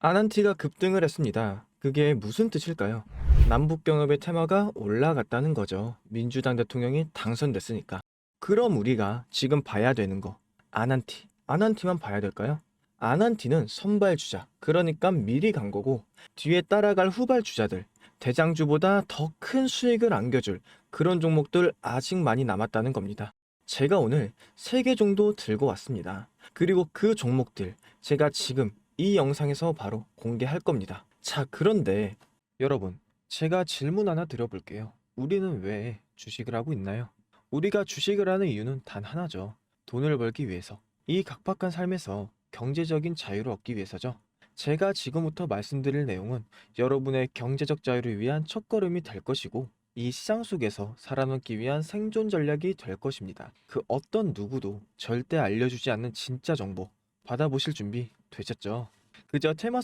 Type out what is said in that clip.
아난티가 급등을 했습니다. 그게 무슨 뜻일까요? 남북경협의 테마가 올라갔다는 거죠. 민주당 대통령이 당선됐으니까. 그럼 우리가 지금 봐야 되는 거. 아난티. 아난티만 봐야 될까요? 아난티는 선발 주자. 그러니까 미리 간 거고, 뒤에 따라갈 후발 주자들. 대장주보다 더 큰 수익을 안겨줄 그런 종목들 아직 많이 남았다는 겁니다. 제가 오늘 3개 정도 들고 왔습니다. 그리고 그 종목들 제가 지금 이 영상에서 바로 공개할 겁니다. 자, 그런데 여러분, 제가 질문 하나 드려볼게요. 우리는 왜 주식을 하고 있나요? 우리가 주식을 하는 이유는 단 하나죠. 돈을 벌기 위해서. 이 각박한 삶에서 경제적인 자유를 얻기 위해서죠. 제가 지금부터 말씀드릴 내용은 여러분의 경제적 자유를 위한 첫걸음이 될 것이고, 이 시장 속에서 살아남기 위한 생존 전략이 될 것입니다. 그 어떤 누구도 절대 알려주지 않는 진짜 정보 받아보실 준비 되셨죠? 그저 테마